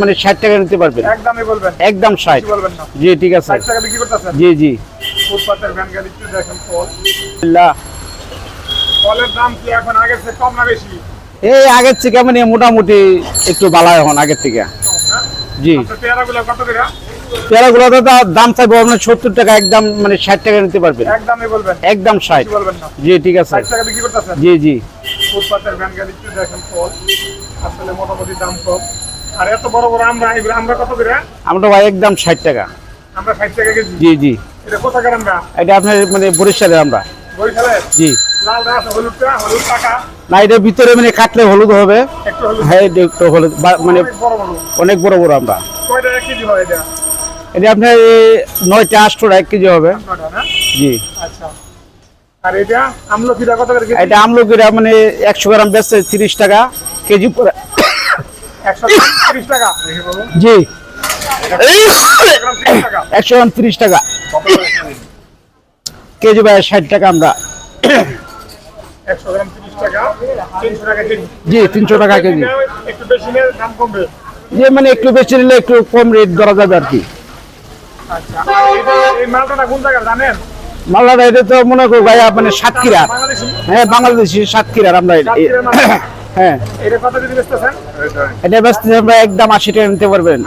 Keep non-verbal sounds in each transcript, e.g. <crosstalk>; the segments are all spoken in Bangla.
মানে ষাট টাকা নিতে পারবেন। একদমই বলবেন একদম ষাট। জি ঠিক আছে। টাকা বিক্রি করতেছেন? জি জি। ফুটপাতের ভ্যান গাড়ি একটু দেখেন ফল ফলের দাম কি এখন আগের চেয়ে কম না বেশি? এই আগের থেকে মানে মোটামুটি একটু ভালো এখন আগের থেকে। জি। আচ্ছা পেয়ারাগুলো কত করে? পেয়ারাগুলো তো দাম থাকবে আপনার সত্তর টাকা একদম মানে ষাট টাকা নিতে পারবেন। একদমই বলবেন একদম ষাট। জি ঠিক আছে। টাকা বিক্রি করতেছেন? জি জি। ফুটপাতের ভ্যান গাড়ি একটু দেখেন ফল আসলে মোটামুটি দাম কম। আর এত বড় বড় আমরা এগুলো আমরা কত করে? আমরা ভাই একদম ষাট টাকা। আমরা ষাট টাকা কেজি। জি জি। এটা কোথাকার আমরা? এটা আপনার মানে বরিশালে আমরা। বরিশালের? জি। লালটা আছে হলুদটা হলুদ টাকা না এটার ভিতরে মানে কাটলে হলুদ হবে। হ্যাঁ একটু হলুদ। মানে অনেক বড় বড়। আমরা। হয় এটা? আপনার নয়টা আটশো এক কেজি হবে। জি। আচ্ছা। আর এটা আমলকিটা কত করে এটা আমলকিরা মানে একশো গ্রাম বেচছে তিরিশ টাকা। কেজি জি। একশো গ্রাম তিরিশ টাকা। কেজি ভাই ষাট টাকা আমরা। জি তিনশো টাকা কেজি। একটু বেশি কমবে। যে মানে একটু বেশি নিলে একটু কম রেট ধরা যাবে আর কি। আচ্ছা আর এটা- তো মনে করো ভাই মানে সাতক্ষীরা হ্যাঁ বাংলাদেশি সাতক্ষীরার আমরা। হ্যাঁ। এটা কত কেজি বেচতেছেন? এটা একদম আশি টাকা নিতে পারবেন।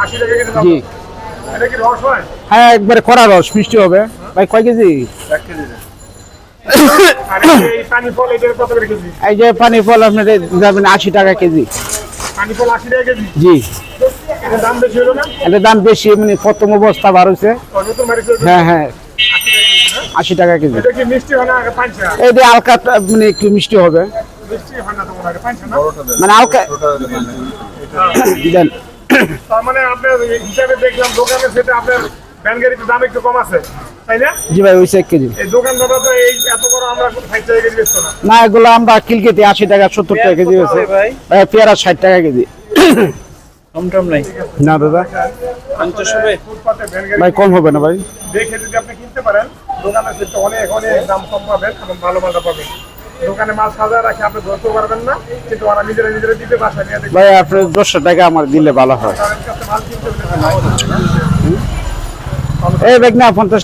জি। এটা কি রস হয়? হ্যাঁ একবারে কড়া রস মিষ্টি হবে। ভাই কয় কেজি? এই কেজি? যে পানি ফল আপনার যাবেন আশি টাকা কেজি। জি। এটা দাম বেশি মানে প্রথম অবস্থা বার হয়েছে হ্যাঁ হ্যাঁ। আশি টাকা কেজি হয়? এটা হালকা মানে একটু মিষ্টি হবে। না? না মানে <coughs> তার মানে আপনার হিসাবে দেখলাম দোকানে সেটা আপনার ভ্যান দাম একটু কম আছে তাই না? জি ভাই ওইসে এক কেজি। এই দোকানদাররা তো এই এত বড় আমরা ষাট টাকা কেজি না। না আশি টাকা সত্তর টাকা কেজি হয়েছে ভাই? পেয়ারা ষাট টাকা কেজি। টমটম নাই। না দাদা। ভাই কম হবে না ভাই। দেখে যদি আপনি কিনতে পারেন দোকানে সেটা অনেক অনেক দাম কম পাবেন এবং ভালো মালটা পাবেন। দোকানে মাল সাজা রাখে আপনি ধরতে পারবেন না কিন্তু ওরা নিজেরা নিজেরা দিতে বাসা নিয়ে ভাই আপনি দশশো টাকা আমার দিলে ভালো হয়। এই ব্যাগ না পঞ্চাশ